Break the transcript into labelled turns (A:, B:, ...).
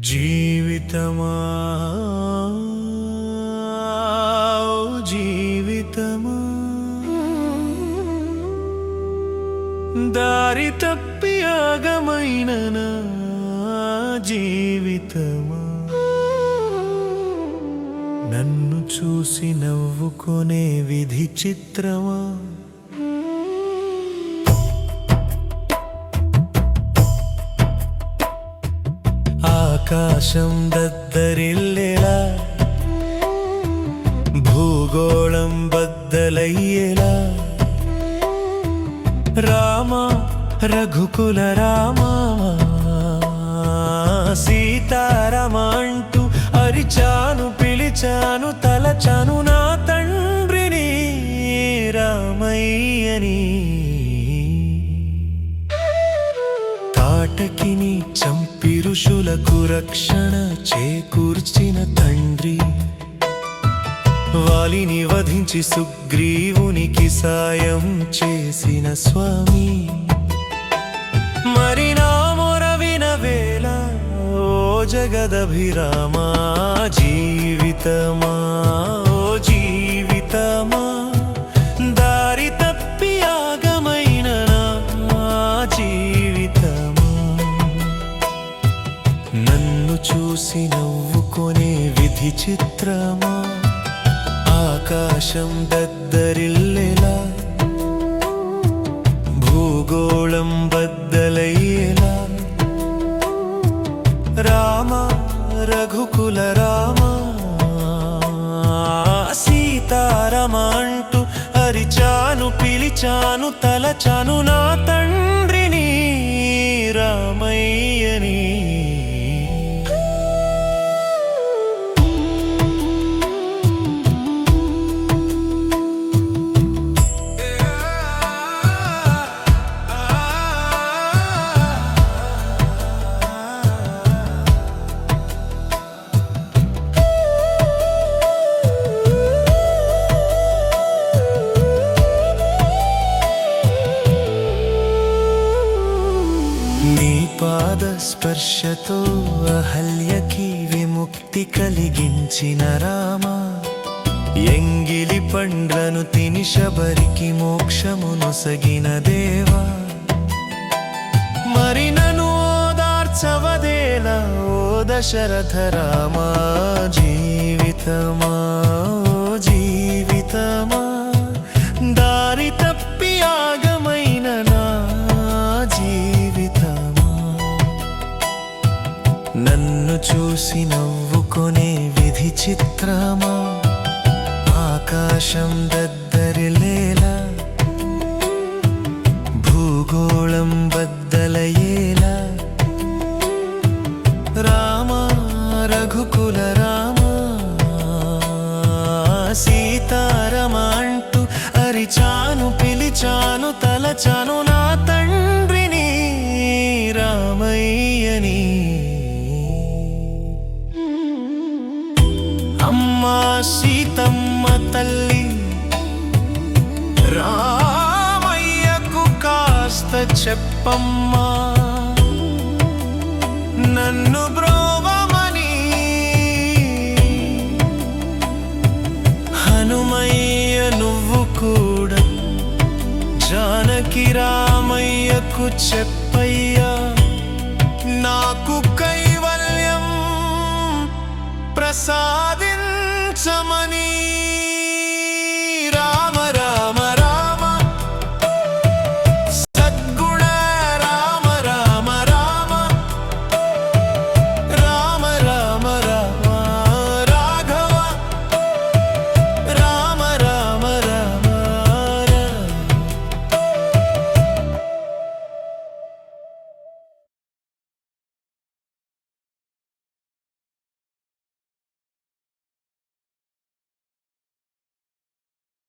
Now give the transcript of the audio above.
A: జీవితమా? జీవితమా? దారి తప్పి ఆగమైన నా జీవితమా? నన్ను చూసి నవ్వుకునే విధి చిత్రమా? ఆకాశం దద్దరిల్లేలా భూగోళం బద్దలయ్యేలా రామ రఘుకుల రామా సీతారామ అంటూ అరిచాను పిలిచాను తలచాను నా చంపి రక్షణ చేకూర్చిన తండ్రి. వాలిని వధించి సుగ్రీవునికి సాయం చేసిన స్వామి. మరి నా మొరవిన వేళ ఓ జగదభిరామా జీవితమా? ആകാശം దద్దరిల్లేలా ഭൂഗോളം బద్దలయ్యేలా രാമ రఘుకుల రామ సీతారామ అంటూ అరిచాను పిలిచాను తలచాను నా తండ్రిని రామయ్యని నీ పాద స్పర్శతో అహల్యకి విముక్తి కలిగించిన రామ ఎంగిలి పండ్లను తిని శబరికి మోక్షమునొసగిన దేవా. మరి నన్ను ఓదార్చవదేలా ఓ దశరథ రామా జీవితమా జీవితమా. నవ్వుకునే విధి చిత్రమా? ఆకాశం దద్దరిలేలా భూగోళం బద్దలయ్యేలా రామ రఘుకుల రామ? సీతారామ అంటూ అరిచాను పిలిచాను తలచాను సీతమ్మ తల్లి. రామయ్యకు కాస్త చెప్పమ్మా. నన్ను బ్రోవమని. హనుమయ్య నువ్వు కూడా జానకి రామయ్యకు చెప్పయ్యా. నాకు కైవల్యం ప్రసాద some money.